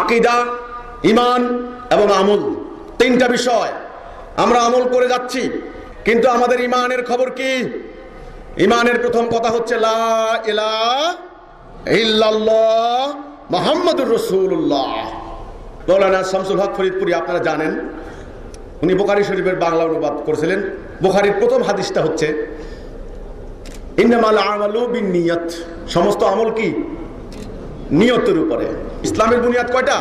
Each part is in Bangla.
আকিদা ইমান এবং আমল, তিনটা বিষয়। আমরা আমল করে যাচ্ছি, কিন্তু আমাদের ইমানের খবর কি? ইমানের প্রথম কথা হচ্ছে রসুল্লাহ শামসুল আপনারা জানেন, উনি বোখারি শরীফের বাংলা অনুবাদ করেছিলেন। বোখারির প্রথম হাদিসটা হচ্ছে সমস্ত আমল কি? নিয়তের উপরে। ইসলামের বুনিয়াদ কয়টা?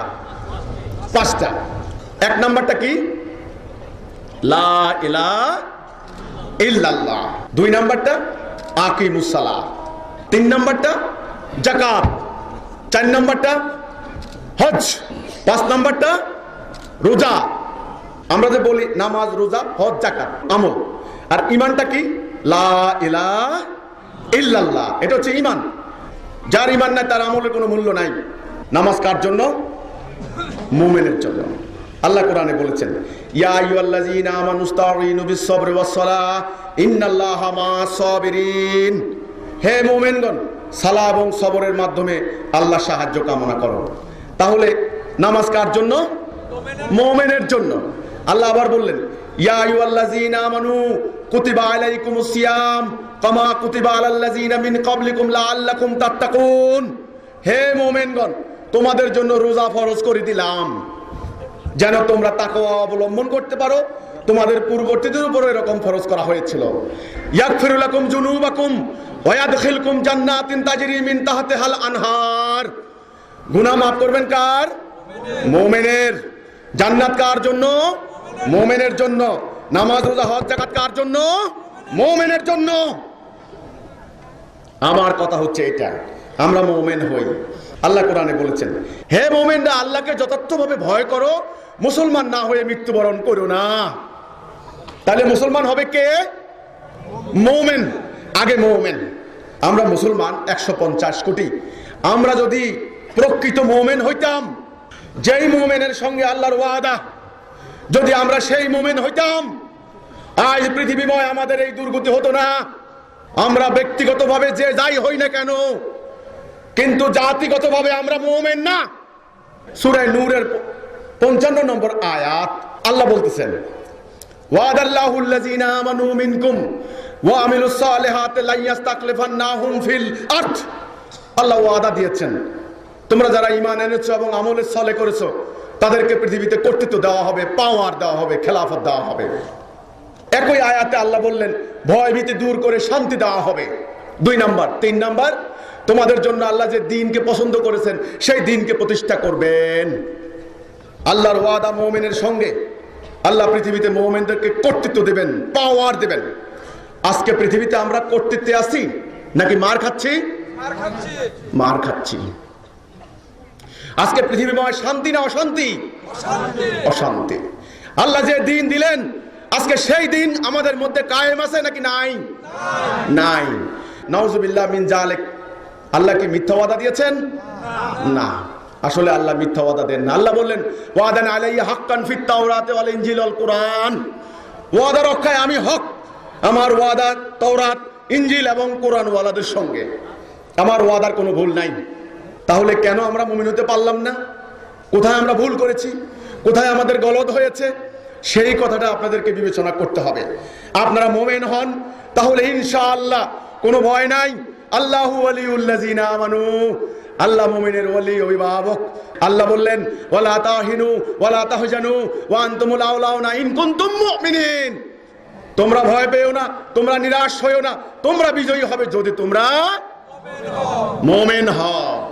পাঁচটা। এক নাম্বারটা কি? লা দুই নাম্বারটা আকিমুসালা তিন নাম্বারটা জাকাত চার নাম্বারটা হজ পাঁচ নাম্বারটা, রোজা। আমরা যে বলি নামাজ, রোজা হজ জাকাত আমল। আর ইমানটা কি? লা ইলাহা ইল্লাল্লাহ। এটা হচ্ছে ইমান যার ইমান নাই, তার আমলের কোনো মূল্য নাই। নামাজ কার জন্য? মোমেনের জন্য। আল্লাহ কোরআনে বলেছেন, ইয়া আইয়ুহাল্লাযীনা আমানুস্তাঈনু বিস-সাবরি ওয়াস-সালাহ, ইন্নাল্লাহা মা'আস সাবিরিন হে মুমিনগণ সালাহ এবং সবরের মাধ্যমে আল্লাহ সাহায্য কামনা করো। তাহলে নামাজ কার জন্য? মুমিনের জন্য। আল্লাহ আবার বললেন, ইয়া আইয়ুহাল্লাযীনা আমানু কুতিবা আলাইকুমুস সিয়াম কামা কুতিবা আলাল্লাযীনা মিন ক্বাবলিকুম লাআল্লাকুম তাত্তাকুন হে মুমিনগণ, তোমাদের জন্য রোজা ফরজ করে দিলাম। যেন তোমরা তাকওয়া অবলম্বন করতে পারো। তোমাদের পূর্ববর্তীদের উপর এরকম ফরজ করা হয়েছিল। ইয়াগফিরুলাকুম জুনুবাকুম ওয়া ইয়াদখিলকুম জান্নাতিন তাজরি মিন তাহতিহাল আনহার। গুনাহ মাফ করবেন কার? মুমিনের। জান্নাত কার জন্য? মুমিনের জন্য। নামাজ রোজা হজ যাকাত কার জন্য? মুমিনের জন্য। আমার কথা হচ্ছে এটা আমরা মোমেন হই। আল্লাহ কোরআনে বলেছেন, হে মোমেনরা, আল্লাহকে যথার্থভাবে ভয় করো। মুসলমান না হয়ে মৃত্যুবরণ করো না। তাহলে মুসলমান হবে কে? মোমেন। আগে মোমেন। আমরা মুসলমান একশো পঞ্চাশ কোটি। আমরা যদি প্রকৃত মোমেন হইতাম, যেই মোমেনের সঙ্গে আল্লাহর ওয়াদা, যদি আমরা সেই মোমেন হইতাম আজ পৃথিবীময় আমাদের এই দুর্গতি হতো না। আমরা ব্যক্তিগতভাবে যে যাই হই না কেন, কিন্তু জাতিগতভাবে আমরা মোমেন না। সুরে নূরের পঞ্চান্ন নম্বর আয়াত আল্লাহ বলতেছেন আল্লাহ ওয়াদা দিয়েছেন, তোমরা যারা এবং আমলের সলে করেছ, তাদেরকে পৃথিবীতে কর্তৃত্ব দেওয়া হবে পাওয়ার দেওয়া হবে, খেলাফত দেওয়া হবে। একই আয়াতে আল্লাহ বললেন ভয় ভীতি দূর করে শান্তি দেওয়া হবে। দুই নাম্বার। তিন নাম্বার তোমাদের জন্য আল্লাহ যে দিনকে পছন্দ করেছেন সেই দিনকে প্রতিষ্ঠা করবেন। আল্লাহর ওয়াদা মোমেনের সঙ্গে আল্লাহ পৃথিবীতে মোমেনদেরকে কর্তৃত্ব দেবেন পাওয়ার দেবেন। আজকে পৃথিবীতে আমরা কর্তৃত্বে আছি নাকি মার খাচ্ছি? মার খাচ্ছি। আজকে পৃথিবীময় শান্তি না অশান্তি। অশান্তি। আল্লাহ যে দিন দিলেন আজকে সেই দিন আমাদের মধ্যে কায়েম আছে নাকি নাই? নাই। নওজুবিল্লাহ মিন জালেক আল্লাহ কি মিথ্যা ওয়াদা দিয়েছেন? না। আসলে আল্লাহ মিথ্যা ওয়াদা দেন না। আল্লাহ বললেন, ওয়াদান আলাইয়া হাক্কান ফিত তাওরাতে ওয়াল ইনজিল ওয়াল কোরআন। ওয়াদা রক্ষায় আমি হক। আমার ওয়াদা তাওরাত, ইনজিল এবং কোরআন ওয়ালাদের সঙ্গে। আমার ওয়াদার কোনো ভুল নাই। তাহলে কেন আমরা মুমিন হতে পারলাম না? কোথায় আমরা ভুল করেছি? কোথায় আমাদের গলদ হয়েছে? সেই কথাটা আপনাদেরকে বিবেচনা করতে হবে। আপনারা মোমেন হন, তাহলে ইনশাআল্লাহ কোনো ভয় নাই। আল্লাহু আলিউল্লাযিনা আমানু, আল্লাহ মুমিনের ওলি অভিভাবক। আল্লাহ বললেন, ওয়ালা তাহিনু, ওয়ালা তাহজানু, ওয়া আনতুমুল আউলাউনা ইন কুনতুম মুমিনিন। তোমরা ভয় পেও না, তোমরা নিরাশ হইও না, তোমরা বিজয়ী হবে যদি তোমরা মোমেন হও।